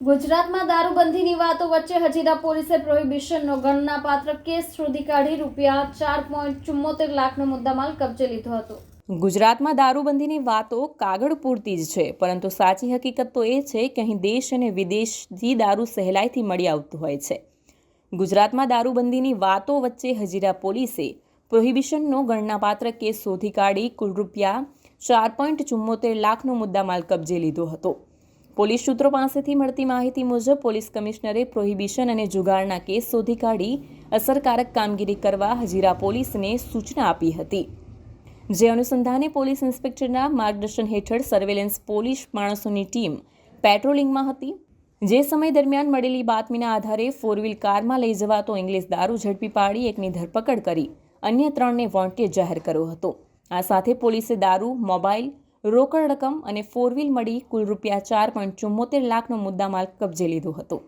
ગુજરાતમાં દારૂબંધીની વાતો વચ્ચે હજીરા પોલીસે પ્રોહિબિશનનો ગણનાપાત્ર કેસ શોધી કાઢી રૂપિયા ચાર પોઈન્ટ ચુમ્મોતેર લાખનો મુદ્દામાલ કબજે લીધો હતો. ગુજરાતમાં દારૂબંધીની વાતો કાગળ પૂરતી જ છે, પરંતુ સાચી હકીકત તો એ છે કે અહીં દેશ અને વિદેશથી દારૂ સહેલાઈથી મળી આવતું હોય છે. ગુજરાતમાં દારૂબંધીની વાતો વચ્ચે હજીરા પોલીસે પ્રોહિબિશનનો ગણનાપાત્ર કેસ શોધી કાઢી કુલ રૂપિયા ચાર પોઈન્ટ ચુમ્મોતેર લાખનો મુદ્દામાલ કબજે લીધો હતો. પોલીસ સૂત્રો પાસેથી મળતી માહિતી મુજબ પોલીસ કમિશનરે પ્રોહિબિશન અને જુગારના કેસ શોધી કાઢી અસરકારક કામગીરી કરવા હજીરા પોલીસને સૂચના આપી હતી. જે અનુસંધાને પોલીસ ઇન્સ્પેક્ટરના માર્ગદર્શન હેઠળ સર્વેલન્સ પોલીસ માણસોની ટીમ પેટ્રોલિંગમાં હતી. જે સમય દરમિયાન મળેલી બાતમીના આધારે ફોર કારમાં લઈ જવાતો ઇંગ્લિશ દારૂ ઝડપી પાડી એકની ધરપકડ કરી અન્ય ત્રણને વોન્ટેડ જાહેર કર્યો હતો. આ સાથે પોલીસે દારૂ, મોબાઈલ રોકડ રકમ અને ફોર વ્હીલ મળી કુલ રૂપિયા ચાર પોઈન્ટ ચુમ્મોતેર લાખનો મુદ્દામાલ કબજે લીધો હતો.